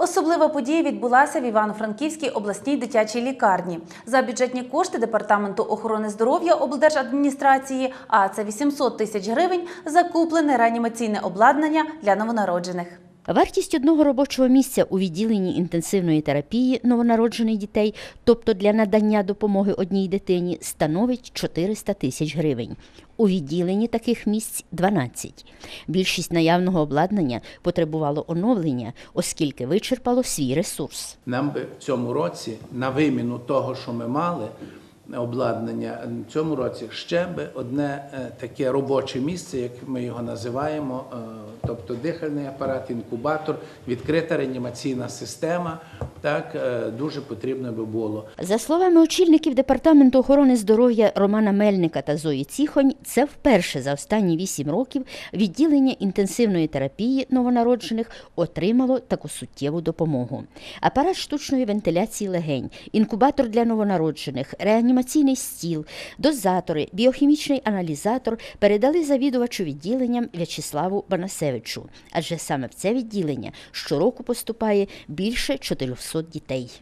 Особлива подія відбулася в Івано-Франківській обласній дитячій лікарні. За бюджетні кошти департаменту охорони здоров'я облдержадміністрації, а це 800 тисяч гривень, закуплене реанімаційне обладнання для новонароджених. Вартість одного робочого місця у відділенні інтенсивної терапії новонароджених дітей, тобто для надання допомоги одній дитині, становить 400 тисяч гривень. У відділенні таких місць 12. Більшість наявного обладнання потребувало оновлення, оскільки вичерпало свій ресурс. Нам би в цьому році на виміну того, що ми мали обладнання, в цьому році ще би одне е, таке робоче місце, як ми його називаємо, е, тобто дихальний апарат, інкубатор, відкрита реанімаційна система. Так е, дуже потрібно би було. За словами очільників департаменту охорони здоров'я Романа Мельника та Зої Ціхонь, це вперше за останні вісім років відділення інтенсивної терапії новонароджених отримало таку суттєву допомогу. Апарат штучної вентиляції легень, інкубатор для новонароджених, реанімаційний стіл, дозатори, біохімічний аналізатор передали завідувачу відділенням В'ячеславу Банасевичу, адже саме в це відділення щороку поступає більше 400 дітей.